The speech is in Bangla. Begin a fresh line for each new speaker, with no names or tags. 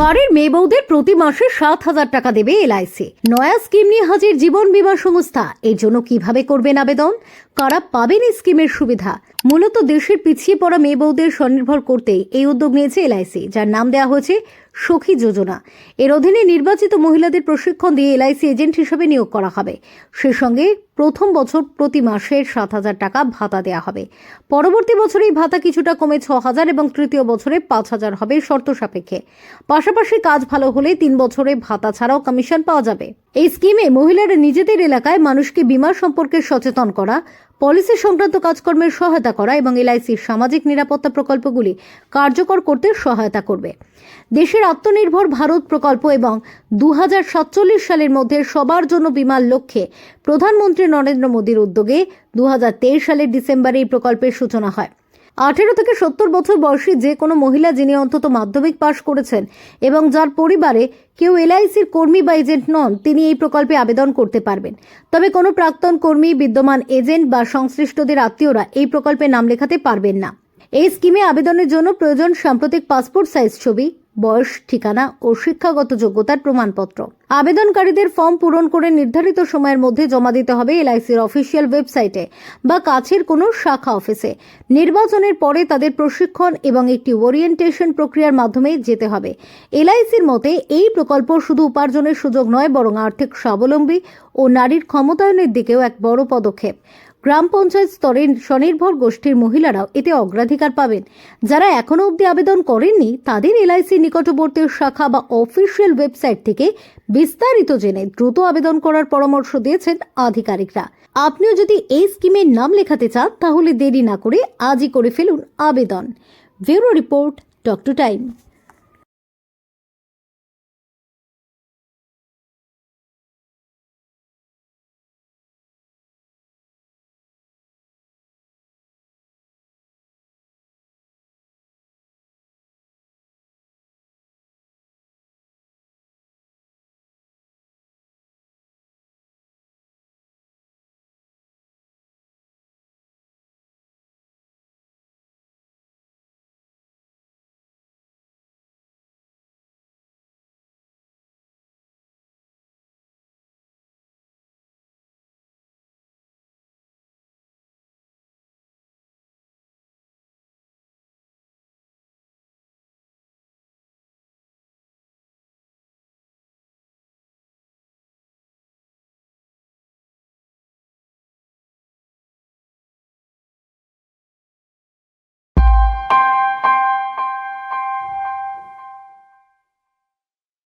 বাড়ির মেয়ে বউদের প্রতি মাসে সাত হাজার টাকা দেবে এলআইসি নয়া স্কিম নিয়ে হাজির জীবন বীমা সংস্থা। এর জন্য কীভাবে করবেন আবেদন? কারা পাবেন এই স্কিমের সুবিধা? মূলত দেশের পিছিয়ে পড়া মেয়ে বউদের স্বনির্ভর করতেই এই উদ্যোগ নিয়েছে এলআইসি যার নাম দেওয়া হয়েছে সখী যোজনা। এর অধীনে নির্বাচিত মহিলাদের প্রশিক্ষণ দিয়ে এলআইসি এজেন্ট হিসেবে নিয়োগ করা হবে। সে সঙ্গে প্রথম বছর প্রতি মাসে সাত হাজার টাকা ভাতা দেওয়া হবে। পরবর্তী বছরে এই ভাতা কিছুটা কমে ছ হাজার এবং তৃতীয় বছরে পাঁচ হাজার হবে শর্ত সাপেক্ষে। পাশাপাশি কাজ ভালো হলে তিন বছরে ভাতা ছাড়াও কমিশন পাওয়া যাবে। এই স্কিমে মহিলারা নিজেদের এলাকায় মানুষকে বীমা সম্পর্কে সচেতন করা, পলিসি সংক্রান্ত কাজকর্মের সহায়তা করা এবং এলআইসির সামাজিক নিরাপত্তা প্রকল্পগুলি কার্যকর করতে সহায়তা করবে। দেশের আত্মনির্ভর ভারত প্রকল্প এবং দু হাজার সাতচল্লিশ সালের মধ্যে সবার জন্য বিমার লক্ষ্যে প্রধানমন্ত্রী নরেন্দ্র মোদীর উদ্যোগে দু সালের ডিসেম্বরে এই প্রকল্পের সূচনা হয়। আঠেরো থেকে সত্তর বছর বয়সী যে কোনো মহিলা যিনি অন্তত মাধ্যমিক পাশ করেছেন এবং যার পরিবারে কেউ এলআইসির কর্মী বা এজেন্ট নন, তিনি এই প্রকল্পে আবেদন করতে পারবেন। তবে কোনো প্রাক্তন কর্মী, বিদ্যমান এজেন্ট বা সংশ্লিষ্টদের আত্মীয়রা এই প্রকল্পে নাম লেখাতে পারবেন না। এই স্কিমে আবেদনের জন্য প্রয়োজন সাম্প্রতিক পাসপোর্ট সাইজ ছবি বয়স, ঠিকানা ও শিক্ষাগত যোগ্যতার প্রমাণপত্র। আবেদনকারীদের ফর্ম পূরণ করে নির্ধারিত সময়ের মধ্যে জমা দিতে হবে এলআইসির অফিসিয়াল ওয়েবসাইটে বা কাছের কোনো শাখা অফিসে। নির্বাচনের পরে তাদের প্রশিক্ষণ এবং একটি ওরিয়েন্টেশন প্রক্রিয়ার মাধ্যমে যেতে হবে। এলআইসির মতে, এই প্রকল্প শুধু উপার্জনের সুযোগ নয়, বরং আর্থিক স্বাবলম্বী ও নারীর ক্ষমতায়নের দিকেও এক বড় পদক্ষেপ। গ্রাম পঞ্চায়েত স্তরের স্বনির্ভর গোষ্ঠীর মহিলারাও এতে অগ্রাধিকার পাবেন। যারা এখনও অবধি আবেদন করেননি, তাদের এলআইসি নিকটবর্তী শাখা বা অফিসিয়াল ওয়েবসাইট থেকে বিস্তারিত জেনে দ্রুত আবেদন করার পরামর্শ দিয়েছেন আধিকারিকরা। আপনিও যদি এই স্কিমের নাম লেখাতে চান, তাহলে দেরি না করে আজই করে ফেলুন আবেদন। Bureau report talk to time.